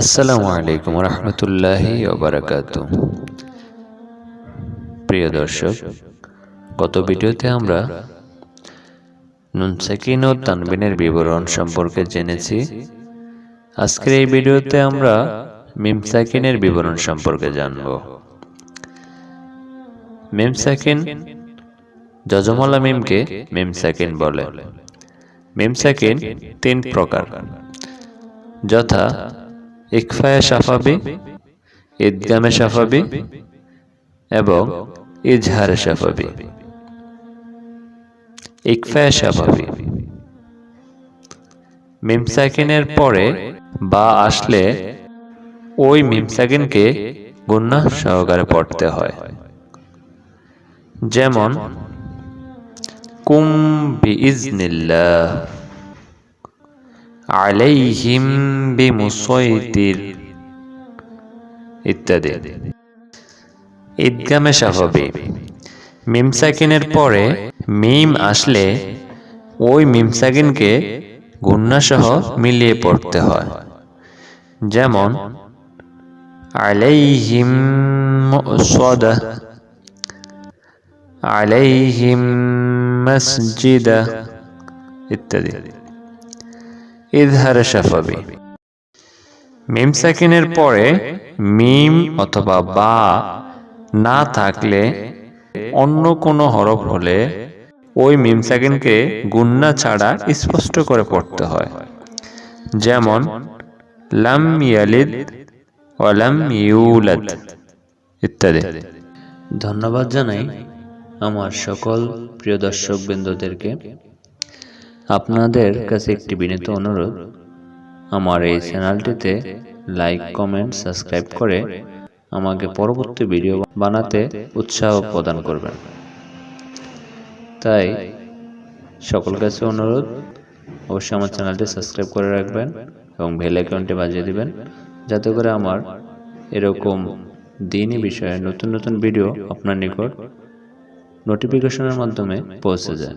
আসসালামু আলাইকুম রহমতুল্লাহি ওবরাকাত। প্রিয় দর্শক গত ভিডিওতে আমরা নুন সাকিন ও তানবিনের বিবরণ সম্পর্কে জেনেছি। আজকের এই ভিডিওতে আমরা মিম সাকিনের বিবরণ সম্পর্কে জানব। মিম সাকিন যজমলা মিমকে মিম সাকিন বলে। মিম সাকিন তিন প্রকার। যথা ইকফায়ে সাফাবি ঈদগামে সাফাবি এবং ইজহারে সাফাবি ইকফায়ে সাফাবি মিম সাকিনের পরে বা আসলে ওই মিম সাকিনকে গুন্না সহকারে পড়তে হয়। যেমন, কুম বিইজনিল্লাহ আলাইহিম বিমুসাইতির ইত্যাদি। ঈদগামে স্বাভাবিক। মিম সাকিনের পরে মিম আসলে ওই মিম সাকিনকে গুন্নাসহ মিলিয়ে পড়তে হয়। যেমন, আলাইহিম সদা আলাইহিম মসজিদা, ইত্যাদি। ইজহার সাফাবি মিম সাকিনের পরে মিম অথবা বা না থাকলে অন্য কোনো হরফ হলে ওই মিম সাকিনকে গুন্না ছাড়া স্পষ্ট করে পড়তে হয়। যেমন, লাম ইয়ালিদ ওয়ালাম ইউলাদ ইত্যাদি। ধন্যবাদ জানাই আমার সকল প্রিয় দর্শক বৃন্দদেরকে আপনাদের কাছে একটি বিনীত অনুরোধ। আমার এই চ্যানেলটিতে লাইক কমেন্ট সাবস্ক্রাইব করে আমাকে পরবর্তী ভিডিও বানাতে উৎসাহ প্রদান করবেন। তাই সকল কাছে অনুরোধ অবশ্যই আমার চ্যানেলটি সাবস্ক্রাইব করে রাখবেন এবং বেল আইকনটি বাজিয়ে দিবেন যাতে করে আমার এরকম দিনই বিষয়ে নতুন নতুন ভিডিও আপনার নিকট নোটিফিকেশনের মাধ্যমে পৌঁছে যায়।